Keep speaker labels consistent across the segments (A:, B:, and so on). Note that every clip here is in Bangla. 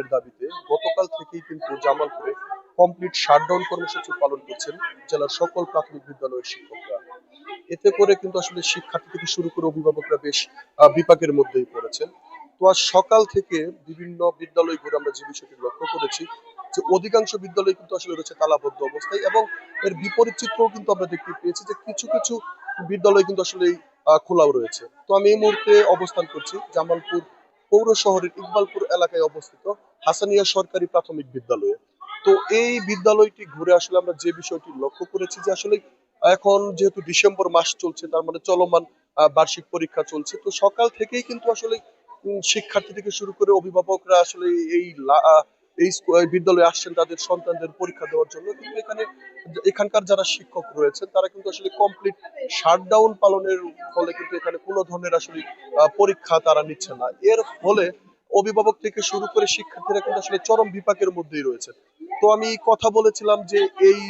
A: এর দাবিতে গতকাল থেকেই কিন্তু জামালপুরে কমপ্লিট শাটডাউন কর্মসূচি পালন করছেন জেলার সকল প্রাথমিক বিদ্যালয়ের শিক্ষকরা। এতে করে কিন্তু আসলে শিক্ষার্থী থেকে শুরু করে অভিভাবকরা বেশ বিপাকের মধ্যেই পড়েছেন। তো আজ সকাল থেকে বিভিন্ন বিদ্যালয় ঘুরে আমরা যে বিষয়টি লক্ষ্য করেছি যে অধিকাংশ বিদ্যালয় কিন্তু আসলে রয়েছে তালাবদ্ধ অবস্থায় এবং এর বিপরীত চিত্রও কিন্তু আমরা দেখতে পেয়েছি যে কিছু কিছু বিদ্যালয় কিন্তু আসলে খোলাও রয়েছে। তো আমি এই মুহূর্তে অবস্থান করছি জামালপুর পৌর শহরের ইকবালপুর এলাকায় অবস্থিত হাসানিয়া সরকারি প্রাথমিক বিদ্যালয়ে। তো এই বিদ্যালয়টি ঘুরে আসলে আমরা যে বিষয়টি লক্ষ্য করেছি যে আসলে এখন যেহেতু ডিসেম্বর মাস চলছে, তার মানে চলমান বার্ষিক পরীক্ষা চলছে, তো সকাল থেকেই কিন্তু আসলে শিক্ষার্থী থেকে শুরু করে অভিভাবকরা আসলে এই এই বিদ্যালয়ে আসছেন তাদের সন্তানদের পরীক্ষা দেওয়ার জন্য। কিন্তু এখানে এখানকার যারা শিক্ষক রয়েছেন, তারা কিন্তু আসলে কমপ্লিট শাটডাউন পালনের ফলে কিন্তু এখানে কোনো ধরনের আসলে পরীক্ষা তারা নিচ্ছে না। এর ফলে অভিভাবক থেকে শুরু করে শিক্ষার্থীরা কিন্তু আসলে চরম বিপাকের মধ্যেই রয়েছে। তো আমি কথা বলেছিলাম যে এই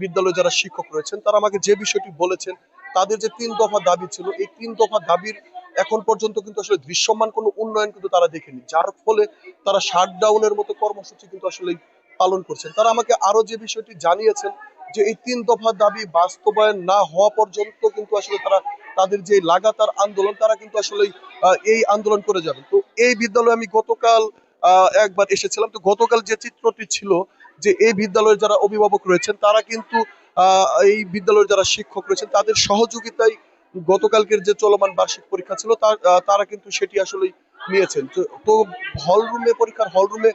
A: বিদ্যালয়ে যারা শিক্ষক রয়েছেন, তারা আমাকে যে বিষয়টি বলেছেন, তাদের যে তিন দফা দাবি ছিল, এই তিন দফা দাবির এখন পর্যন্ত কিন্তু আসলে দৃশ্যমান কোনো উন্নয়ন কিন্তু তারা দেখেনি। যার ফলে তারা শাটডাউনের মতো কর্মসূচি কিন্তু আসলে পালন করছেন। তারা আমাকে আরও যে বিষয়টি জানিয়েছেন যে এই তিন দফা দাবি বাস্তবায়ন না হওয়া পর্যন্ত কিন্তু আসলে তারা তাদের যে লাগাতার আন্দোলন, তারা কিন্তু আসলে এই আন্দোলন করে যাবেন। তো এই বিদ্যালয়ে আমি গতকাল একবার এসেছিলাম। তো গতকাল যে চিত্রটি ছিল যে এই বিদ্যালয়ের যারা অভিভাবক রয়েছেন, তারা কিন্তু এই বিদ্যালয়ের যারা শিক্ষক রয়েছেন, তাদের সহযোগিতায় গতকালকের যে চলমান বার্ষিক পরীক্ষা ছিল তারা কিন্তু সেটি আসলেই নিয়েছেন। তো- তো হল রুমে পরীক্ষার হল রুমে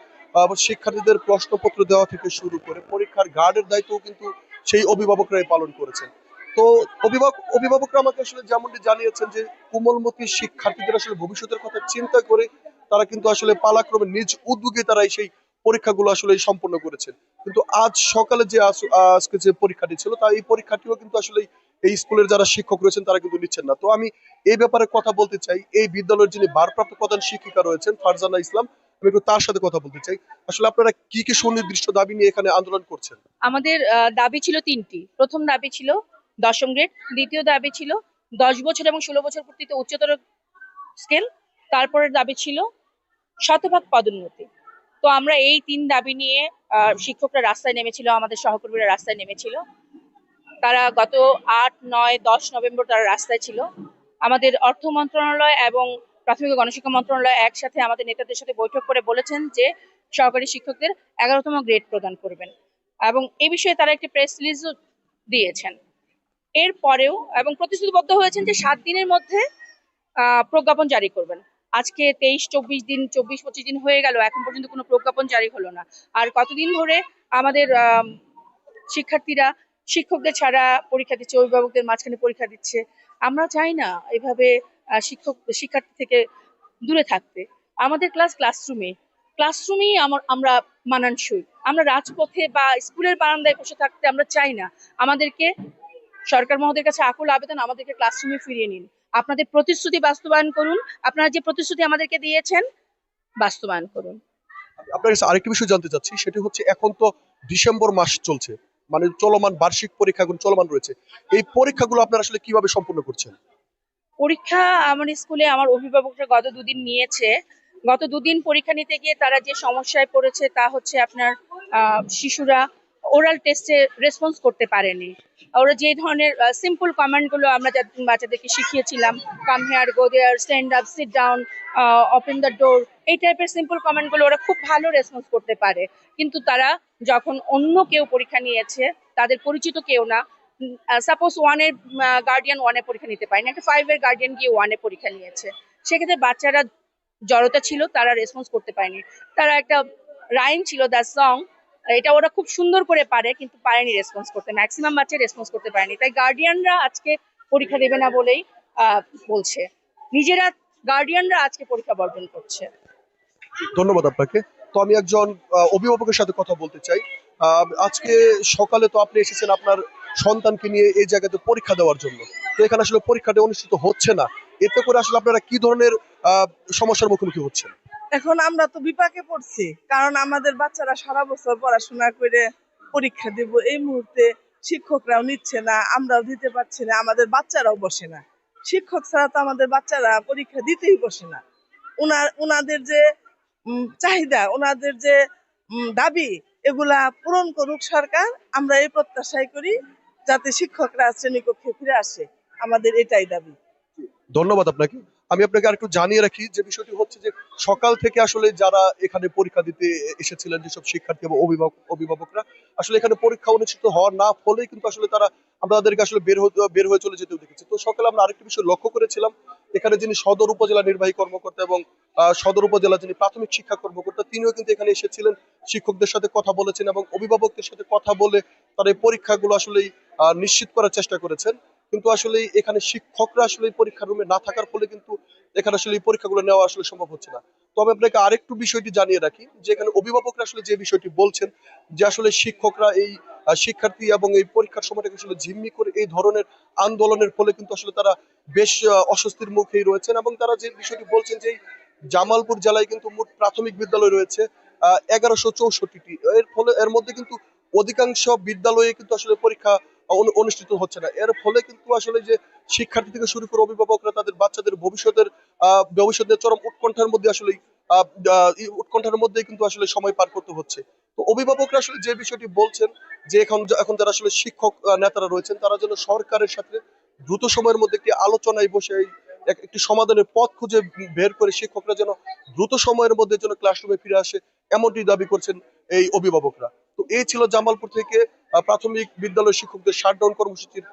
A: শিক্ষার্থীদের প্রশ্নপত্র দেওয়া থেকে শুরু করে পরীক্ষার গার্ডের দায়িত্বও কিন্তু সেই অভিভাবকরাই পালন করেছেন। তো অভিভাবক, অভিভাবকরা আমাকে আসলে যেমনটি জানিয়েছেন যে, কোমলমতি শিক্ষার্থীদের আসলে ভবিষ্যতের কথা চিন্তা করে তারা কিন্তু আসলে পালাক্রমে নিজ উদ্যোগে তারা সেই পরীক্ষাগুলো আসলে সম্পন্ন করেছেন। কিন্তু আজ সকালে যে আজকে যে পরীক্ষাটি ছিল, তা এই পরীক্ষাটিও কিন্তু আসলে এই স্কুলের যারা শিক্ষক রয়েছেন, তারা কিন্তু নিচ্ছেন না। তো আমি এই ব্যাপারে কথা বলতে চাই। এই বিদ্যালয়ের যিনি ভারপ্রাপ্ত প্রধান শিক্ষিকা রয়েছেন, ফারজানা ইসলাম তার সাথে কথা বলতে চাই। আসলে আপনারা কি কি সুনির্দিষ্ট দাবি নিয়ে এখানে আন্দোলন করছেন?
B: আমাদের দাবি ছিল তিনটি। প্রথম দাবি ছিল দশম গ্রেড দ্বিতীয় দাবি ছিল দশ বছর এবং ষোলো বছর পূর্তিতে উচ্চতর স্কেল তারপরের দাবি ছিল শতভাগ পদোন্নতি। তো আমরা এই তিন দাবি নিয়ে শিক্ষকরা রাস্তায় নেমেছিল, আমাদের সহকর্মীরা রাস্তায় নেমেছিল। তারা গত আট নয় দশ নভেম্বর তারা রাস্তায় ছিল। আমাদের অর্থ মন্ত্রণালয় এবং প্রাথমিক গণশিক্ষা মন্ত্রণালয় একসাথে আমাদের নেতাদের সাথে বৈঠক করে বলেছেন যে সহকারী শিক্ষকদের এগারোতম গ্রেড প্রদান করবেন। এবং এই বিষয়ে তারা একটি প্রেস রিলিজও দিয়েছেন। এরপরেও এবং প্রতিশ্রুতিবদ্ধ হয়েছেন যে সাত দিনের মধ্যে প্রজ্ঞাপন জারি করবেন। আজকে তেইশ চব্বিশ দিন চব্বিশ পঁচিশ দিন হয়ে গেল এখন পর্যন্ত কোনো প্রজ্ঞাপন জারি হলো না। আর কতদিন ধরে আমাদের আম, শিক্ষার্থীরা শিক্ষকদের ছাড়া পরীক্ষা দিচ্ছে, অভিভাবকদের মাঝখানে পরীক্ষা দিচ্ছে। আমরা চাই না এভাবে শিক্ষক, শিক্ষার্থী থেকে দূরে থাকতে। আমাদের ক্লাস ক্লাসরুমে ক্লাসরুমেই আমার আমরা মানানসই। আমরা রাজপথে বা স্কুলের বারান্দায় বসে থাকতে আমরা চাই না। আমাদেরকে, সরকার মহোদয়ের কাছে আকুল আবেদন, আমাদেরকে ক্লাসরুমে ফিরিয়ে নিন। আপনাদের প্রতিশ্রুতি বাস্তবায়ন করুন। আপনারা যে প্রতিশ্রুতি আমাদেরকে দিয়েছেন, বাস্তবায়ন করুন।
A: আপনার কাছে আরেকটি বিষয় জানতে চাচ্ছি, সেটি হচ্ছে এখন তো ডিসেম্বর মাস চলছে। মানে চলমান বার্ষিক পরীক্ষাগুলো চলমান রয়েছে, এই পরীক্ষাগুলো আপনারা আসলে কীভাবে সম্পূর্ণ করছেন?
B: পরীক্ষা আমার স্কুলে আমার অভিভাবকরা গত দুদিন নিয়েছে। গত দুদিন পরীক্ষা নিতে গিয়ে তারা যে সমস্যায় পড়েছে তা হচ্ছে আপনার শিশুরা ওরাল টেস্টে রেসপন্স করতে পারেনি। ওরা যে ধরনের সিম্পল কমান্ডগুলো আমরা বাচ্চাদেরকে শিখিয়েছিলাম come here go there stand up sit down open the door এই টাইপের সিম্পল কমান্ডগুলো ওরা খুব ভালো রেসপন্স করতে পারে। কিন্তু তারা যখন অন্য কেউ পরীক্ষা নিয়েছে, তাদের পরিচিত কেউ না সাপোজ ওয়ানের গার্ডিয়ান ওয়ানে পরীক্ষা নিতে পারে না একটা ফাইভের গার্ডিয়ান গিয়ে ওয়ানে পরীক্ষা নিয়েছে। সেক্ষেত্রে বাচ্চারা জড়তা ছিল, তারা রেসপন্স করতে পারেনি। তারা একটা রাইম ছিল দ্য সং এটা ওরা খুব সুন্দর করে পারে, কিন্তু পারেনি রেসপন্স করতে। ম্যাক্সিমাম বাচ্চা রেসপন্স করতে পারেনি। তাই গার্ডিয়ানরা আজকে পরীক্ষা দেবে না বলেই বলছে। নিজেরা গার্ডিয়ানরা আজকে পরীক্ষা বর্জন করছে।
A: ধন্যবাদ আপনাকে। তো আমি একজন অভিভাবকের সাথে কথা বলতে চাই। আজকে সকালে তো আপনি এসেছেন আপনার সন্তানকে নিয়ে এই জায়গাতে পরীক্ষা দেওয়ার জন্য। তো এখানে আসলে পরীক্ষাটা অনুষ্ঠিত হচ্ছে না। এতে করে আসলে আপনারা কি ধরনের সমস্যার মুখোমুখি হচ্ছেন?
C: এখন আমরা তো বিপাকে পড়ছি, কারণ আমাদের বাচ্চারা সারা বছর পড়াশোনা করে পরীক্ষা দেব। এই মুহূর্তে শিক্ষকরাও নিচ্ছে না, আমরাও দিতে পারছি না, আমাদের বাচ্চারাও বসে না। শিক্ষক ছাড়া তো আমাদের বাচ্চারা পরীক্ষা দিতেই বসে না। উনার, উনাদের যে চাহিদা ওনাদের যে দাবি, এগুলা পূরণ করুক সরকার, আমরা এই প্রত্যাশাই করি যাতে শিক্ষকরা শ্রেণীকক্ষে ফিরে আসে। আমাদের এটাই দাবি।
A: ধন্যবাদ আপনাকে। আমি আপনাকে আরেকটু জানিয়ে রাখি যে বিষয়টি হচ্ছে যে সকাল থেকে আসলে যারা এখানে পরীক্ষা দিতে এসেছিলেন যেসব শিক্ষার্থী এবং অভিভাবক অভিভাবকরা আসলে এখানে পরীক্ষা অনুষ্ঠিত হওয়ার না ফলেই কিন্তু আসলে তারা আমরা তাদেরকে আসলে বের হতে বের হয়ে চলে যেতেও দেখেছি। তো সকালে আমরা আরেকটি বিষয় লক্ষ্য করেছিলাম। এখানে যিনি সদর উপজেলা নির্বাহী কর্মকর্তা এবং সদর উপজেলা যিনি প্রাথমিক শিক্ষা কর্মকর্তা তিনিও কিন্তু এখানে এসেছিলেন। শিক্ষকদের সাথে কথা বলেছেন এবং অভিভাবকদের সাথে কথা বলে তারা এই পরীক্ষাগুলো আসলেই আহ, নিশ্চিত করার চেষ্টা করেছেন। কিন্তু আসলে এখানে শিক্ষকরা আসলে পরীক্ষার রুমে না থাকার ফলে কিন্তু এখানে আসলে এই পরীক্ষাগুলো নেওয়া আসলে সম্ভব হচ্ছে না। তবে আপনাকে আরেকটু বিষয়টি জানিয়ে রাখি যে এখানে অভিভাবকরা আসলে যে বিষয়টি বলছেন, যে আসলে শিক্ষকরা এই শিক্ষার্থী এবং এই পরীক্ষার সময়টাকে আসলে জিম্মি করে এই ধরনের আন্দোলনের ফলে কিন্তু আসলে তারা বেশ অস্বস্তির মুখেই রয়েছেন এবং তারা যে বিষয়টি বলছেন যে জামালপুর জেলায় কিন্তু মোট প্রাথমিক বিদ্যালয় রয়েছে, আহ, এগারোশো চৌষট্টিটি। এর ফলে, এর মধ্যে কিন্তু অধিকাংশ বিদ্যালয়ে কিন্তু আসলে পরীক্ষা অনুষ্ঠিত হচ্ছে না। এর ফলে কিন্তু আসলে যে শিক্ষার্থী থেকে শুরু করে অভিভাবকরা, তাদের বাচ্চাদের ভবিষ্যতের ভবিষ্যতের চরম উৎকণ্ঠার মধ্যে আসলে উৎকণ্ঠার মধ্যে কিন্তু আসলে সময় পার করতে হচ্ছে। তো অভিভাবকরা আসলে যে বিষয়টি বলছেন, যে এখন এখন যারা আসলে শিক্ষক নেতারা রয়েছেন, তারা যেন সরকারের সাথে দ্রুত সময়ের মধ্যে একটি আলোচনায় বসে একটি সমাধানের পথ খুঁজে বের করে শিক্ষকরা যেন দ্রুত সময়ের মধ্যে যেন ক্লাসরুমে ফিরে আসে, এমনটি দাবি করছেন এই অভিভাবকরা। তো এই ছিল জামালপুর থেকে প্রাথমিক বিদ্যালয় শিক্ষকদের শাটডাউন কর্মসূচির